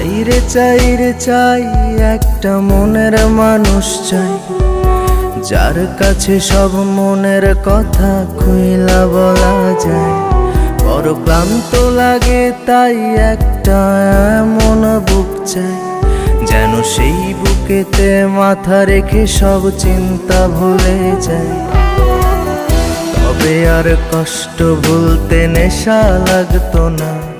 চাই রে চাই, একটা মনের মানুষ চাই। যার কাছে সব মনের কথা খুইলা বলা যায়। বড় ক্লান্ত লাগে তাই একটা এমন বুক চাই। যেন সেই বুকেতে মাথা রেখে সব চিন্তা ভুলে যায় তবে আর কষ্ট ভুলতে নেশা লাগতো না।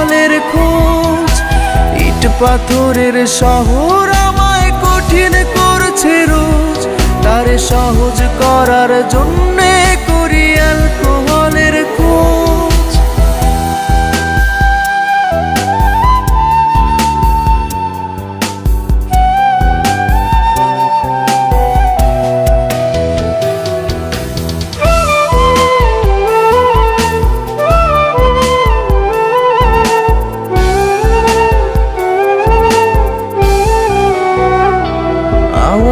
পাথরের শহর আমায় কঠিন করছে রোজ। তার সহজ করার জন্যে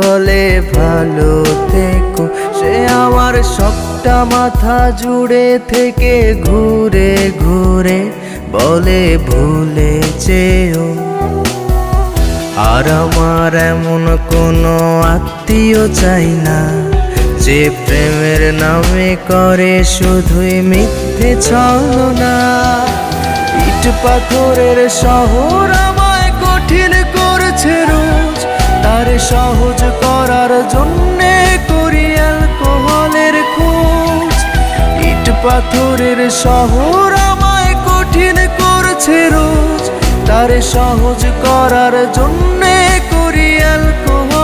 বলে ভালো থেকো। সে আমার সবটা মাথা জুড়ে থেকে ঘুরে ঘুরে বলে ভুলে যেও আর আমার এমন কোনো আত্মীয় চাই না, যে প্রেমের নামে করে শুধুই মিথ্যে ছলনা। ইট পাথরের শহর পাথরের শহর আমায় কঠিন করছে রোজ। তার সহজ করার জন্যে করি অ্যালকোহল।